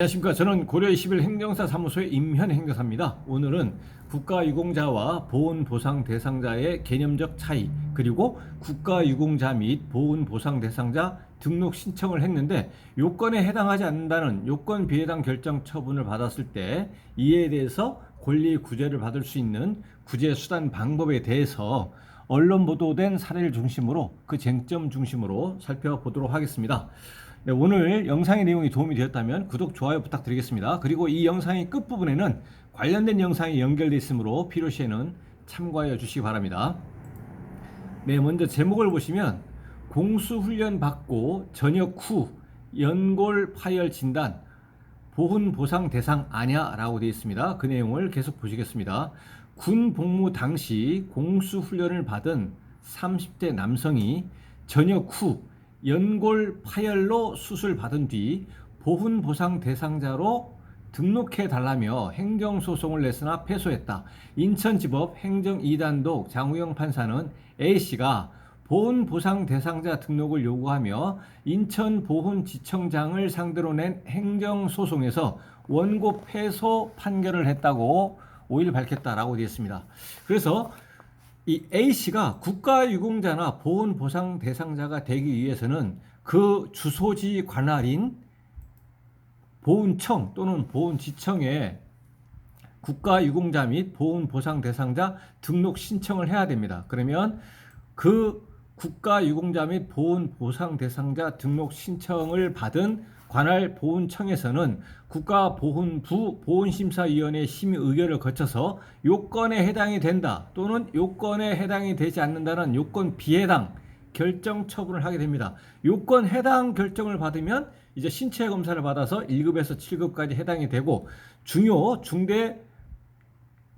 안녕하십니까. 저는 고려 21 행정사 사무소의 임현 행정사입니다. 오늘은 국가유공자와 보훈보상 대상자의 개념적 차이, 그리고 국가유공자 및 보훈보상 대상자 등록 신청을 했는데 요건에 해당하지 않는다는 요건 비해당 결정 처분을 받았을 때 이에 대해서 권리 구제를 받을 수 있는 구제 수단 방법에 대해서 언론 보도된 사례를 중심으로 그 쟁점 중심으로 살펴보도록 하겠습니다. 네, 오늘 영상의 내용이 도움이 되었다면 구독, 좋아요 부탁드리겠습니다. 그리고 이 영상의 끝부분에는 관련된 영상이 연결되어 있으므로 필요시에는 참고하여 주시기 바랍니다. 네, 먼저 제목을 보시면 공수훈련 받고 전역 후 연골 파열 진단 보훈 보상 대상 아냐라고 되어 있습니다. 그 내용을 계속 보시겠습니다. 군 복무 당시 공수 훈련을 받은 30대 남성이 전역 후 연골 파열로 수술 받은 뒤 보훈 보상 대상자로 등록해 달라며 행정 소송을 냈으나 패소했다. 인천지법 행정 2단독 장우영 판사는 A 씨가 보훈 보상 대상자 등록을 요구하며 인천 보훈지청장을 상대로 낸 행정 소송에서 원고 패소 판결을 했다고 5일 밝혔다라고 되어 있습니다. 그래서 이 A 씨가 국가유공자나 보훈보상 대상자가 되기 위해서는 그 주소지 관할인 보훈청 또는 보훈지청에 국가유공자 및 보훈보상 대상자 등록 신청을 해야 됩니다. 그러면 그 국가 유공자 및 보훈 보상 대상자 등록 신청을 받은 관할 보훈청에서는 국가보훈부 보훈심사위원회 심의 의결을 거쳐서 요건에 해당이 된다 또는 요건에 해당이 되지 않는다는 요건 비해당 결정 처분을 하게 됩니다. 요건 해당 결정을 받으면 이제 신체 검사를 받아서 1급에서 7급까지 해당이 되고 중요 중대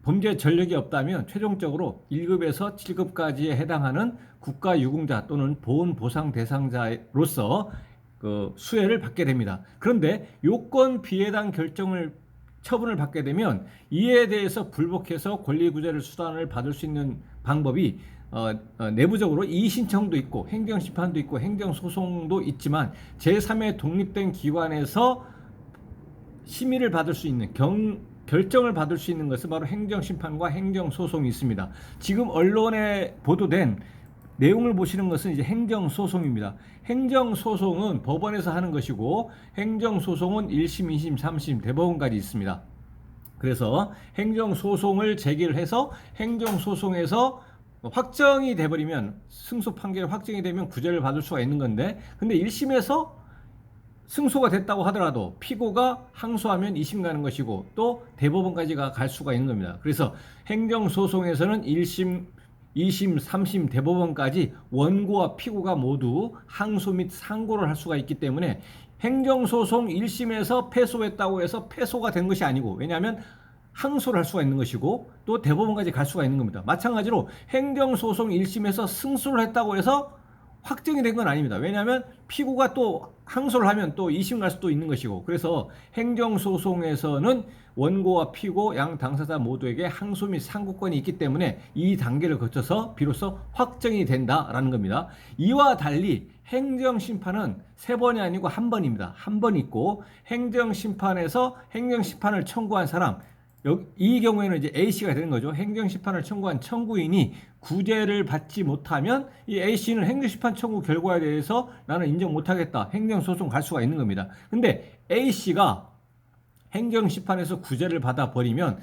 범죄 전력이 없다면 최종적으로 1급에서 7급까지에 해당하는 국가 유공자 또는 보훈 보상 대상자로서 그 수혜를 받게 됩니다. 그런데 요건 비해당 결정을 처분을 받게 되면 이에 대해서 불복해서 권리구제를 수단을 받을 수 있는 방법이 어, 어, 내부적으로 이의신청도 있고 행정심판도 있고 행정소송도 있지만 제3의 독립된 기관에서 심의를 받을 수 있는 경, 결정을 받을 수 있는 것은 바로 행정심판과 행정소송이 있습니다. 지금 언론에 보도된 내용을 보시는 것은 이제 행정소송입니다. 행정소송은 법원에서 하는 것이고 행정소송은 1심, 2심, 3심, 대법원까지 있습니다. 그래서 행정소송을 제기를 해서 행정소송에서 확정이 돼버리면 승소 판결 확정이 되면 구제를 받을 수가 있는 건데 근데 1심에서 승소가 됐다고 하더라도 피고가 항소하면 2심 가는 것이고 또 대법원까지가 갈 수가 있는 겁니다. 그래서 행정소송에서는 1심, 2심, 3심, 대법원까지 원고와 피고가 모두 항소 및 상고를 할 수가 있기 때문에 행정소송 1심에서 패소했다고 해서 패소가 된 것이 아니고 왜냐하면 항소를 할 수가 있는 것이고 또 대법원까지 갈 수가 있는 겁니다. 마찬가지로 행정소송 1심에서 승소를 했다고 해서 확정이 된 건 아닙니다. 왜냐하면 피고가 또 항소를 하면 또 2심 갈 수도 있는 것이고 그래서 행정소송에서는 원고와 피고 양 당사자 모두에게 항소 및 상고권이 있기 때문에 이 단계를 거쳐서 비로소 확정이 된다라는 겁니다. 이와 달리 행정심판은 세 번이 아니고 한 번입니다. 한 번 있고 행정심판에서 행정심판을 청구한 사람 이 경우에는 이제 A 씨가 되는 거죠. 행정 심판을 청구한 청구인이 구제를 받지 못하면 이 A 씨는 행정 심판 청구 결과에 대해서 나는 인정 못하겠다. 행정 소송 갈 수가 있는 겁니다. 근데 A 씨가 행정 심판에서 구제를 받아 버리면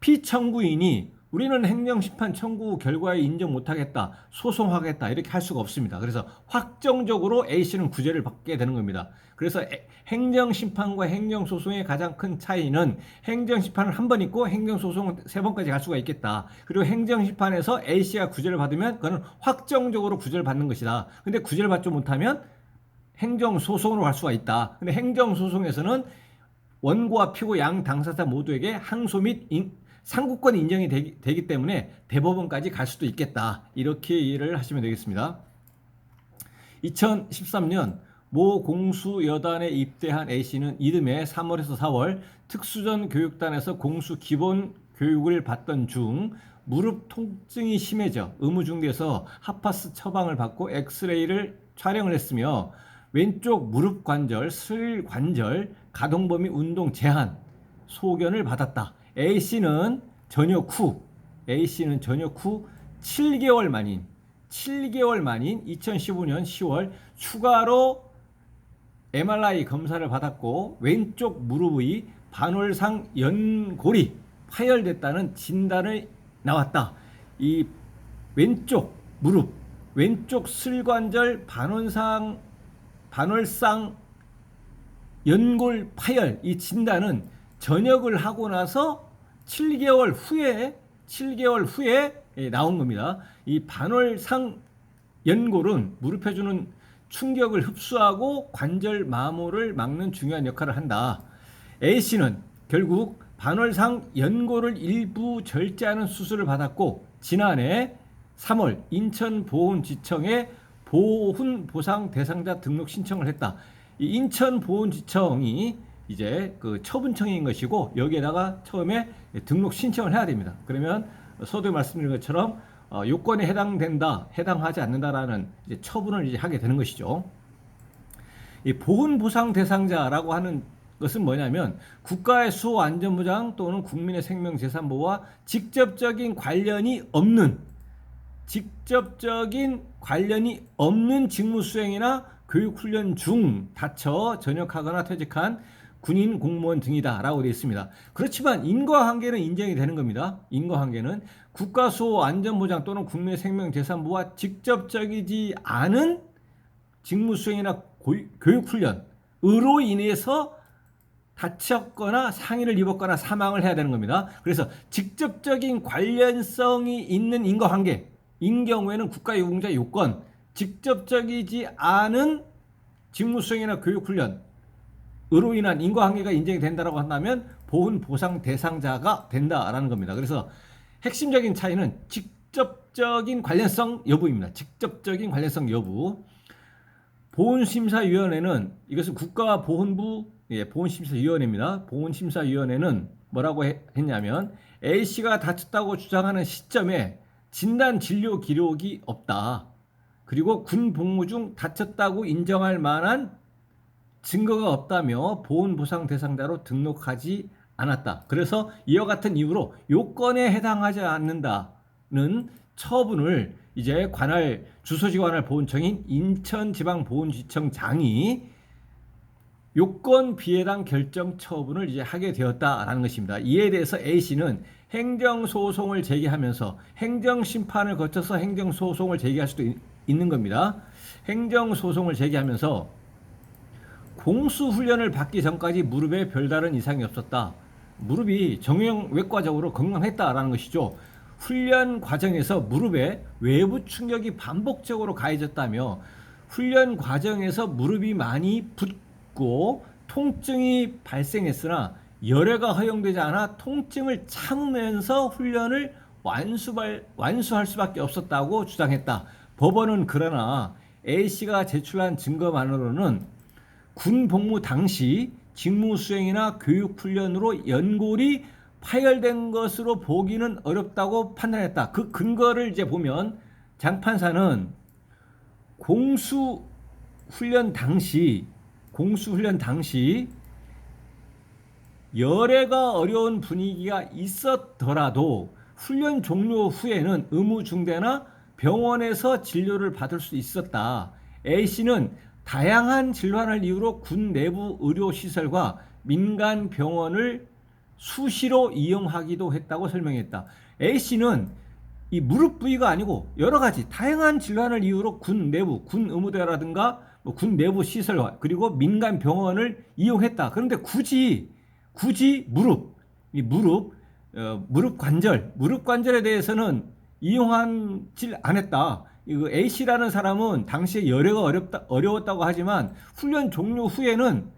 피청구인이 우리는 행정심판 청구 결과에 인정 못하겠다, 소송하겠다 이렇게 할 수가 없습니다. 그래서 확정적으로 A 씨는 구제를 받게 되는 겁니다. 그래서 에- 행정심판과 행정소송의 가장 큰 차이는 행정심판은 한번 있고 행정소송은 세 번까지 갈 수가 있겠다. 그리고 행정심판에서 A 씨가 구제를 받으면 그는 확정적으로 구제를 받는 것이다. 근데 구제를 받지 못하면 행정소송으로 갈 수가 있다. 근데 행정소송에서는 원고와 피고 양 당사자 모두에게 항소 및 인- 상고권이 인정이 되기, 되기 때문에 대법원까지 갈 수도 있겠다. 이렇게 이해를 하시면 되겠습니다. 2013년 모 공수 여단에 입대한 A 씨는 이듬해 3월에서 4월 특수전 교육단에서 공수 기본 교육을 받던 중 무릎 통증이 심해져 의무 중대에서 하파스 처방을 받고 엑스레이를 촬영을 했으며 왼쪽 무릎 관절, 슬 관절 가동 범위 운동 제한 소견을 받았다. A 씨는 전역 후 A 씨는 전역 후 7개월 만인 7개월 만인 2015년 10월 추가로 MRI 검사를 받았고 왼쪽 무릎의 반월상 연골이 파열됐다는 진단을 나왔다. 이 왼쪽 무릎, 왼쪽 슬관절 반월상 반월상 연골 파열 이 진단은 전역을 하고 나서 7개월 후에 7개월 후에 예, 나온 겁니다. 이 반월상 연골은 무릎에 주는 충격을 흡수하고 관절 마모를 막는 중요한 역할을 한다. A 씨는 결국 반월상 연골을 일부 절제하는 수술을 받았고 지난해 3월 인천보훈지청에 보훈 보상 대상자 등록 신청을 했다. 이 인천보훈지청이 이제 그 처분청인 것이고 여기에다가 처음에 등록 신청을 해야 됩니다. 그러면 서두에 말씀드린 것처럼 어, 요건에 해당된다, 해당하지 않는다라는 이제 처분을 이제 하게 되는 것이죠. 이 보훈 보상 대상자라고 하는 것은 뭐냐면 국가의 수호 안전보장 또는 국민의 생명 재산 보호와 직접적인 관련이 없는 직접적인 관련이 없는 직무 수행이나 교육 훈련 중 다쳐 전역하거나 퇴직한 군인 공무원 등이다라고 되어 있습니다. 그렇지만 인과관계는 인정이 되는 겁니다. 인과관계는 국가 수호 안전보장 또는 국민의 생명 재산 보호와 직접적이지 않은 직무 수행이나 교육 훈련으로 인해서 다쳤거나 상해를 입었거나 사망을 해야 되는 겁니다. 그래서 직접적인 관련성이 있는 인과관계, 인 경우에는 국가유공자 요건, 직접적이지 않은 직무수행이나 교육훈련 으로 인한 인과관계가 인정이 된다고 한다면 보훈 보상 대상자가 된다라는 겁니다. 그래서 핵심적인 차이는 직접적인 관련성 여부입니다. 직접적인 관련성 여부. 보훈심사위원회는 이것은 국가보훈부 예, 보훈심사위원회입니다. 보훈심사위원회는 뭐라고 했냐면 A 씨가 다쳤다고 주장하는 시점에 진단 진료 기록이 없다. 그리고 군 복무 중 다쳤다고 인정할 만한 증거가 없다며 보훈 보상 대상자로 등록하지 않았다. 그래서 이와 같은 이유로 요건에 해당하지 않는다는 처분을 이제 관할 주소지 관할 보훈청인 인천지방보훈지청장이 요건 비해당 결정 처분을 이제 하게 되었다라는 것입니다. 이에 대해서 A 씨는 행정 소송을 제기하면서 행정 심판을 거쳐서 행정 소송을 제기할 수도 있, 있는 겁니다. 행정 소송을 제기하면서 공수 훈련을 받기 전까지 무릎에 별다른 이상이 없었다. 무릎이 정형 외과적으로 건강했다라는 것이죠. 훈련 과정에서 무릎에 외부 충격이 반복적으로 가해졌다며 훈련 과정에서 무릎이 많이 붓고 통증이 발생했으나 열애가 허용되지 않아 통증을 참으면서 훈련을 완수할, 완수할 수밖에 없었다고 주장했다. 법원은 그러나 A씨가 제출한 증거만으로는 군 복무 당시 직무 수행이나 교육 훈련으로 연골이 파열된 것으로 보기는 어렵다고 판단했다. 그 근거를 이제 보면 장판사는 공수 훈련 당시 공수 훈련 당시 열애가 어려운 분위기가 있었더라도 훈련 종료 후에는 의무 중대나 병원에서 진료를 받을 수 있었다. A 씨는 다양한 질환을 이유로 군 내부 의료 시설과 민간 병원을 수시로 이용하기도 했다고 설명했다. A 씨는 이 무릎 부위가 아니고 여러 가지 다양한 질환을 이유로 군 내부, 군 의무대라든가 뭐 군 내부 시설과 그리고 민간 병원을 이용했다. 그런데 굳이 굳이 무릎, 이 무릎, 어, 무릎 관절, 무릎 관절에 대해서는 이용하지 않았다. 이거 A 씨라는 사람은 당시에 열애가 어렵다, 어려웠다고 하지만 훈련 종료 후에는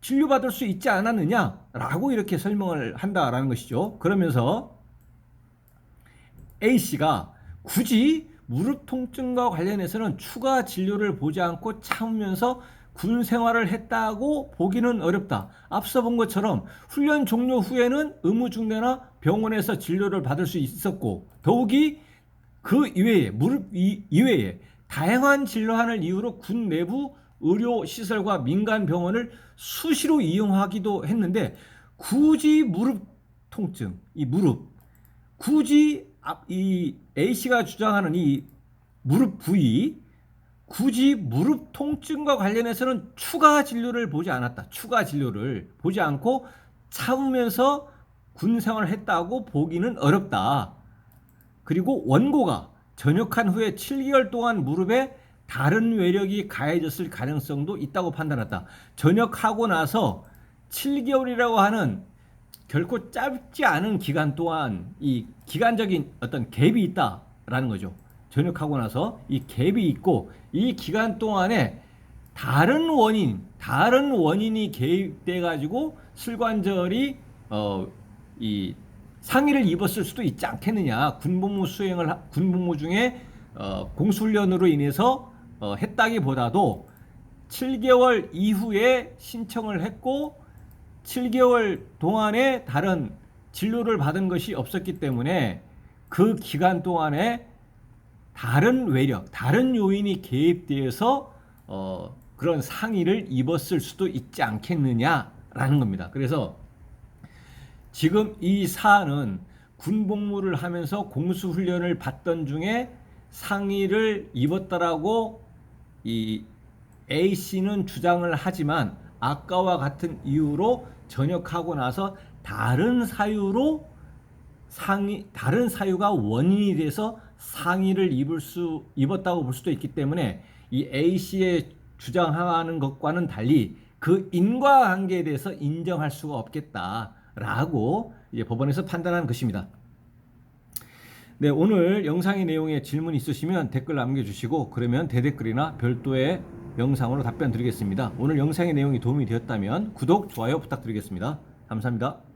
진료받을 수 있지 않았느냐라고 이렇게 설명을 한다라는 것이죠. 그러면서 A 씨가 굳이 무릎 통증과 관련해서는 추가 진료를 보지 않고 참으면서 군 생활을 했다고 보기는 어렵다. 앞서 본 것처럼 훈련 종료 후에는 의무 중대나 병원에서 진료를 받을 수 있었고 더욱이 그 이외에 무릎 이외에 다양한 진료하는 이유로 군 내부 의료 시설과 민간 병원을 수시로 이용하기도 했는데 굳이 무릎 통증, 이 무릎 굳이 앞- 이 A 씨가 주장하는 이 무릎 부위 굳이 무릎 통증과 관련해서는 추가 진료를 보지 않았다. 추가 진료를 보지 않고 참으면서 군 생활을 했다고 보기는 어렵다. 그리고 원고가 전역한 후에 7개월 동안 무릎에 다른 외력이 가해졌을 가능성도 있다고 판단했다. 전역하고 나서 7개월이라고 하는 결코 짧지 않은 기간 동안 이 기간적인 어떤 갭이 있다라는 거죠. 전역하고 나서 이 갭이 있고 이 기간 동안에 다른 원인, 다른 원인이 개입돼 가지고 슬관절이 어 이 상해를 입었을 수도 있지 않겠느냐. 군복무 수행을 하- 군복무 중에 어, 공수훈련으로 인해서 어, 했다기보다도 7개월 이후에 신청을 했고 7개월 동안에 다른 진료를 받은 것이 없었기 때문에 그 기간 동안에 다른 외력, 다른 요인이 개입되어서 어, 그런 상의를 입었을 수도 있지 않겠느냐라는 겁니다. 그래서 지금 이 사안은 군복무를 하면서 공수훈련을 받던 중에 상의를 입었다라고 이 A 씨는 주장을 하지만 아까와 같은 이유로 전역하고 나서 다른 사유로 상의 다른 사유가 원인이 돼서 상의를 입을 수 입었다고 볼 수도 있기 때문에 이 A 씨의 주장하는 것과는 달리 그 인과관계에 대해서 인정할 수가 없겠다 라고 이제 법원에서 판단한 것입니다. 네, 오늘 영상의 내용에 질문 있으시면 댓글 남겨주시고 그러면 대댓글이나 별도의 영상으로 답변 드리겠습니다. 오늘 영상의 내용이 도움이 되었다면 구독, 좋아요 부탁드리겠습니다. 감사합니다.